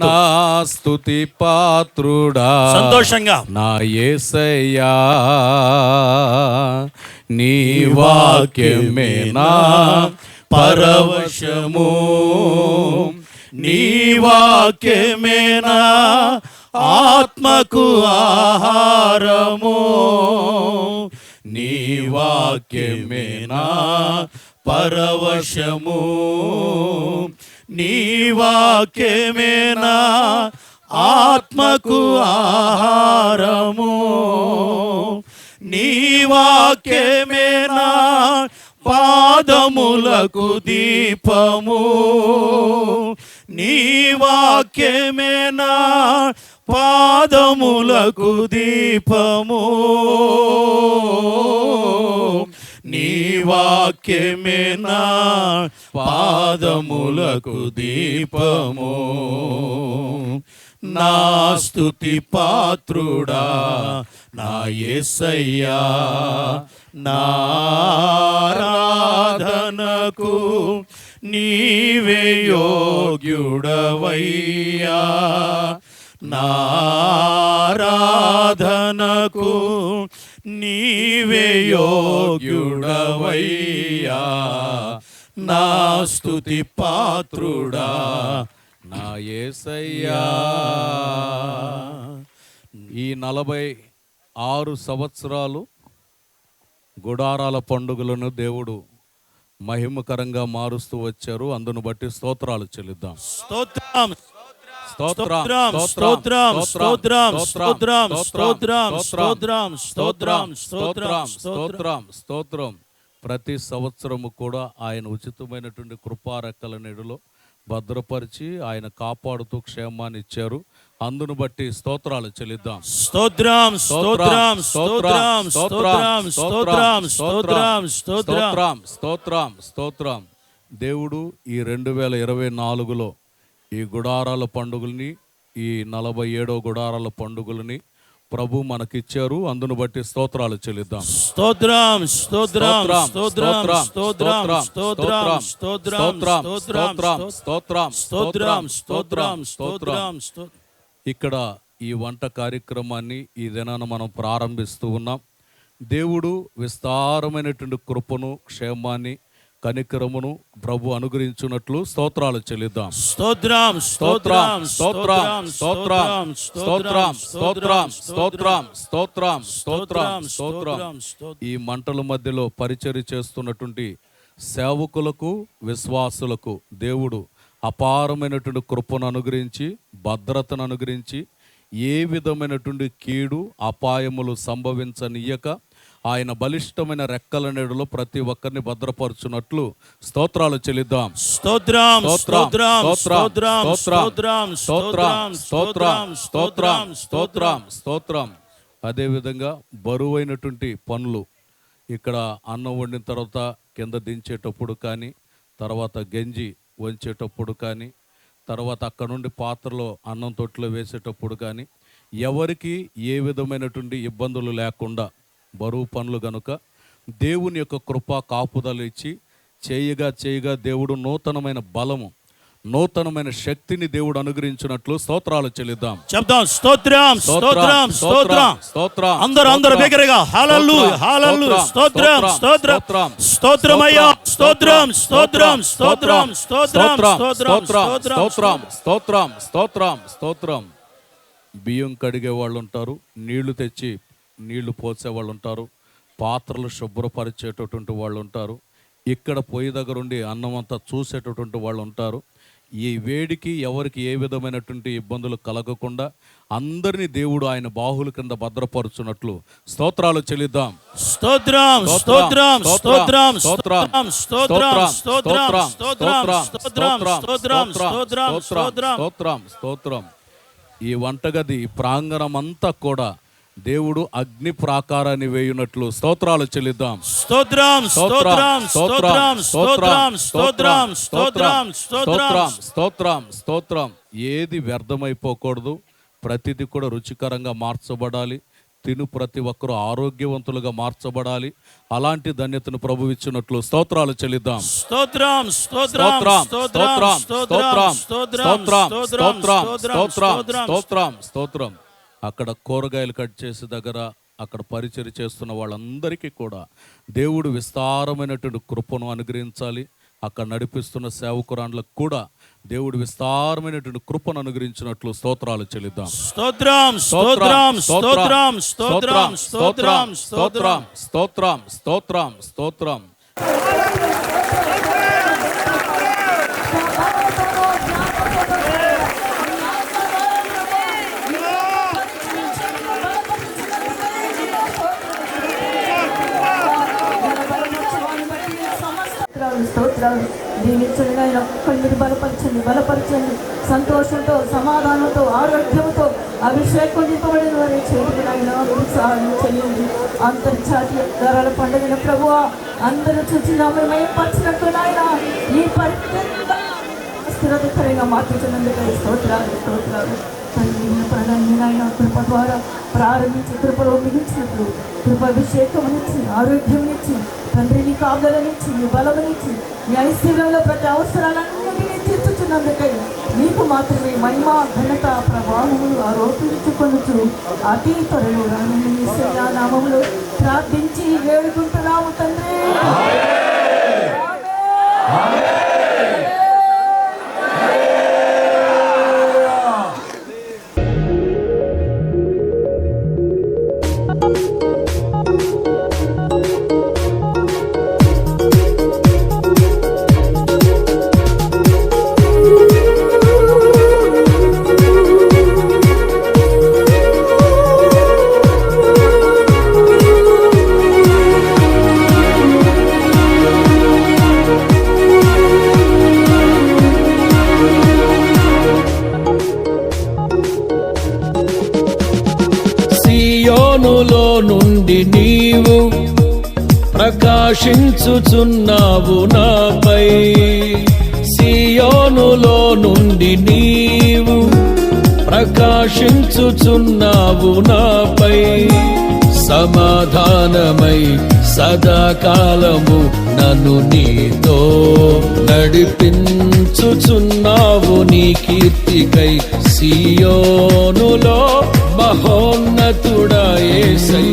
నా స్తుతి పాత్రుడా సంతోషంగా. నా యేసయ్యా నీ వాక్యమే నా పరవశము. నీ వాక్యమే నా ఆత్మకు ఆహారము. నీ వాక్యమే నా పరవశము. నీ వాక్యమేనా? ఆత్మకు ఆహారము. నీ వాక్యమేనా? పాదములకు దీపము. నీ వాక్యమేనా? పాదములకు దీపము. నీ వాక్యమే నా పాదములకు దీపము. నా స్థుతి పాత్రుడా నా యేసయ్యా నారాధనకు నీవే యోగ్యుడవయ్యా. నారాధనకు నీ యోగ్యుడవయ్యా నా స్తుతి పాత్రుడా నా ఏసయ్యా. ఈ నలభై ఆరు సంవత్సరాలు గుడారాల పండుగలను దేవుడు మహిమకరంగా మారుస్తూ వచ్చారు. అందును బట్టి స్తోత్రాలు చెల్లిద్దాం. స్తోత్రం. స్తోత్రం స్తోత్రం స్తోత్రం స్తోత్రం స్తోత్రం స్తోత్రం స్తోత్రం స్తోత్రం స్తోత్రం స్తోత్రం స్తోత్రం ప్రతి సంవత్సరము కూడా ఆయన ఉచితమైనటువంటి కృపారెక్కల నీడలో భద్రపరిచి ఆయన కాపాడుతూ క్షేమాన్ని ఇచ్చారు అందును బట్టి స్తోత్రాలు చెల్లిద్దాం స్తోత్రం స్తోత్రం స్తోత్రం స్తోత్రం స్తోత్రం స్తోత్రం స్తోత్రం స్తోత్రం స్తోత్రం స్తోత్రం దేవుడు ఈ రెండు వేల ఇరవై నాలుగులో ఈ గుడారాల పండుగల్ని ఈ నలభై ఏడో గుడారాల పండుగలని ప్రభు మనకిచ్చారు అందును బట్టి స్తోత్రాలు చెల్లిద్దాం స్తోత్రం స్తోత్రం స్తోత్రం స్తోత్రం స్తోత్రం స్తోత్రం స్తోత్రం స్తోత్రం స్తోత్రం స్తోత్రం స్తోత్రం ఇక్కడ ఈ వంట కార్యక్రమాన్ని ఈ దినాన మనం ప్రారంభిస్తూ ఉన్నాం దేవుడు విస్తారమైనటువంటి కృపను క్షేమాన్ని కనికరమును ప్రభు అనుగ్రహించున్నట్లు స్తోత్రాలు చెల్లిద్దాం స్తోత్రం స్తోత్రం స్తోత్రం స్తోత్రం స్తోత్రం స్తోత్రం స్తోత్రం స్తోత్రం స్తోత్రం స్తోత్రం ఈ మంటల మధ్యలో పరిచర్య చేస్తున్నటువంటి సేవకులకు విశ్వాసులకు దేవుడు అపారమైనటువంటి కృపను అనుగ్రహించి భద్రతను అనుగ్రహించి ఏ విధమైనటువంటి కీడు అపాయములు సంభవించనీయక ఆయన బలిష్టమైన రెక్కల నెడులో ప్రతి ఒక్కరిని భద్రపరుచున్నట్లు స్తోత్రాలు చెల్లిద్దాం స్తోత్రం స్తోత్రం, స్తోత్రం స్తోత్రం, స్తోత్రం స్తోత్రం, స్తోత్రం స్తోత్రం, స్తోత్రం అదేవిధంగా బరువైనటువంటి పనులు ఇక్కడ అన్నం వండిన తర్వాత కింద దించేటప్పుడు కానీ తర్వాత గంజి వంచేటప్పుడు కానీ తర్వాత అక్కడ నుండి పాత్రలో అన్నం తొట్టులో వేసేటప్పుడు కానీ ఎవరికి ఏ విధమైనటువంటి ఇబ్బందులు లేకుండా బరువు పనులు గనుక దేవుని యొక్క కృప కాపుదలు ఇచ్చి చేయగా చేయగా దేవుడు నూతనమైన బలము నూతనమైన శక్తిని దేవుడు అనుగ్రహించినట్లు స్తోత్రాలు చెల్లిద్దాం చెప్దాం స్తోత్రం స్తోత్రం స్తోత్రం స్తోత్రం అందరూ అందరూ బిగ్గరగా హాలల్లు హాలల్లు స్తోత్రం స్తోత్రం స్తోత్రం స్తోత్రం స్తోత్రం స్తోత్రం స్తోత్రం స్తోత్రం స్తోత్రం స్తోత్రం స్తోత్రం బియ్యం కడిగే వాళ్ళు ఉంటారు నీళ్ళు తెచ్చి నీళ్ళు పోసే వాళ్ళు ఉంటారు పాత్రలు శుభ్రపరిచేటటువంటి వాళ్ళు ఉంటారు ఇక్కడ పొయ్యి దగ్గర ఉండి అన్నం అంతా చూసేటటువంటి వాళ్ళు ఉంటారు ఈ వేడికి ఎవరికి ఏ విధమైనటువంటి ఇబ్బందులు కలగకుండా అందరినీ దేవుడు ఆయన బాహుల కింద భద్రపరుచున్నట్లు స్తోత్రాలు చెల్లిద్దాం స్తోత్రం స్తోత్రం స్తోత్రం స్తోత్రం స్తోత్రం స్తోత్రం స్తోత్రం స్తోత్రం స్తోత్రం స్తోత్రం స్తోత్రం స్తోత్రం ఈ వంటగది ప్రాంగణం అంతా కూడా దేవుడు అగ్ని ప్రాకారాన్ని వేయునట్లు స్తోత్రాలు చెల్లిద్దాం స్తోత్రం స్తోత్రం స్తోత్రం స్తోత్రం స్తోత్రం స్తోత్రం స్తోత్రం స్తోత్రం స్తోత్రం ఏది వ్యర్థమైపోకూడదు ప్రతిది కూడా రుచికరంగా మార్చబడాలి తిను ప్రతి ఒక్కరూ ఆరోగ్యవంతులుగా మార్చబడాలి అలాంటి ధన్యతను ప్రభు ఇచ్చినట్లు స్తోత్రాలు చెల్లిద్దాం స్తోత్రం స్తోత్రం స్తోత్రం స్తోత్రం స్తోత్రం స్తోత్రం స్తోత్రం స్తోత్రం స్తోత్రం స్తోత్రం స్తోత్రం అక్కడ కూరగాయలు కట్ చేసే దగ్గర అక్కడ పరిచయం చేస్తున్న వాళ్ళందరికీ కూడా దేవుడు విస్తారమైనటువంటి కృపను అనుగ్రహించాలి అక్కడ నడిపిస్తున్న సేవకురాండ్లకు కూడా దేవుడు విస్తారమైనటువంటి కృపను అనుగ్రహించినట్లు స్తోత్రాలు చెల్లిద్దాం స్తోత్రం స్తోత్రం స్తోత్రం స్తోత్రం స్తోత్రం స్తోత్రం స్తోత్రం స్తోత్రం స్తోత్రం స్తోత్రాలు స్తోత్రాలు దీవించండి ఆయన ఒక్కళ్ళు మీరు బలపరచండి బలపరచండి. సంతోషంతో సమాధానంతో ఆరోగ్యంతో అభిషేకం నింపబడిన వారి చేతికి ఆయన సహాయం చేయండి అంతర్జాతీయ ధరల పండుగల ప్రభు అందరూ చూసి మయపరిచినట్టు నాయన ఈ పరిస్థితి స్థిరతకరంగా మార్చుతున్నందుకు స్తోత్రాలు స్తోత్రాలు. తండ్రి మీ ప్రాణాన్ని కృప ద్వారా ప్రారంభించి కృపలో మిగిలిచినట్లు కృపాభిషేకం ఇచ్చి ఆరోగ్యం ఇచ్చి తండ్రి నీ కాపుదలనిచ్చి నీ బలమునిచ్చి నీ ఐశ్వర్యంలో ప్రతి అవసరాలన్నింటినీ తీర్చుచున్నందుకై నీకు మాత్రమే మహిమ ఘనత ప్రభావములు ఆరోపించుకొనుచు అతి త్వరలో రానున్న నీ నామములు ప్రార్థించి వేడుకుంటున్నాము తండ్రి. ఆమేన్. నుండి నీవు ప్రకాశించుచున్నావు నాపై సియోనులో నుండి నీవు ప్రకాశించుచున్నావు నాపై సమాధానమై సదాకాలము నన్ను నీతో నడిపించుచున్నావు నీ కీర్తికై సియోనులో మహోన్నతుడు say